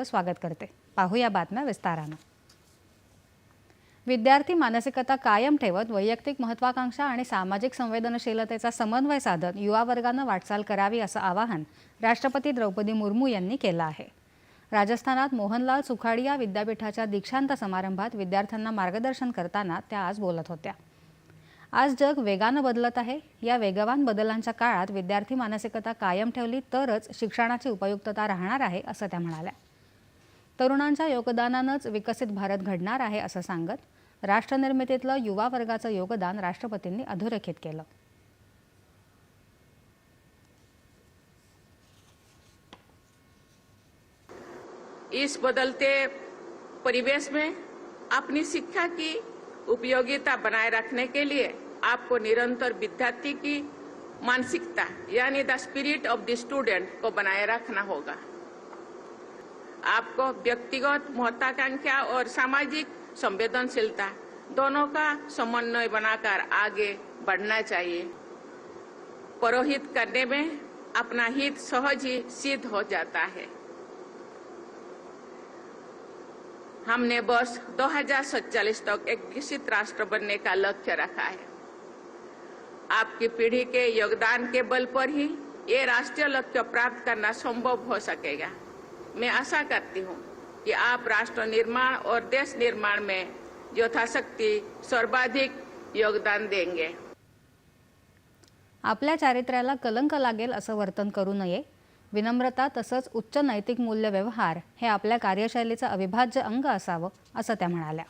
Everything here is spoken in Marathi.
स्वागत करते. पाहूया बातम्या विस्तारानं. विद्यार्थी मानसिकता कायम ठेवत वैयक्तिक महत्वाकांक्षा आणि सामाजिक संवेदनशीलतेचा समन्वय साधत युवा वर्गानं वाटचाल करावी असं आवाहन राष्ट्रपती द्रौपदी मुर्मू यांनी केलं आहे. राजस्थानात मोहनलाल सुखाडिया विद्यापीठाच्या दीक्षांत समारंभात विद्यार्थ्यांना मार्गदर्शन करताना त्या आज बोलत होत्या. आज जग वेगानं बदलत आहे. या वेगवान बदलांच्या काळात विद्यार्थी मानसिकता कायम ठेवली तरच शिक्षणाची उपयुक्तता राहणार आहे असं त्या म्हणाल्या. तरुणांच्या योगदानानंच विकसित भारत घडणार आहे असं सांगत राष्ट्रनिर्मितीतलं युवा वर्गाचं योगदान राष्ट्रपतींनी अधोरेखित केलं. इस बदलते परिवेश में अपनी शिक्षा की उपयोगिता बनाए रखने के लिए आपको निरंतर विद्यार्थी की मानसिकता यानी the spirit of the student को बनाए रखना होगा। आपको व्यक्तिगत महत्वाकांक्षा और सामाजिक संवेदनशीलता दोनों का समन्वय बनाकर आगे बढ़ना चाहिए। परोहित करने में अपना हित सहज ही सिद्ध हो जाता है। हमने वर्ष 2047 तक एक विकसित राष्ट्र बनने का लक्ष्य रखा है। आपकी पीढ़ी के योगदान के बल पर ही ये राष्ट्रीय लक्ष्य प्राप्त करना संभव हो सकेगा। मैं आशा करती हूँ कि आप राष्ट्र निर्माण और देश निर्माण में यथाशक्ति सर्वाधिक योगदान देंगे। आपल्या चारित्र्याला कलंक लागेल असं वर्तन करू नये. विनम्रता तसंच उच्च नैतिक मूल्य व्यवहार हे आपल्या कार्यशैलीचं अविभाज्य अंग असावं असं त्या म्हणाल्या.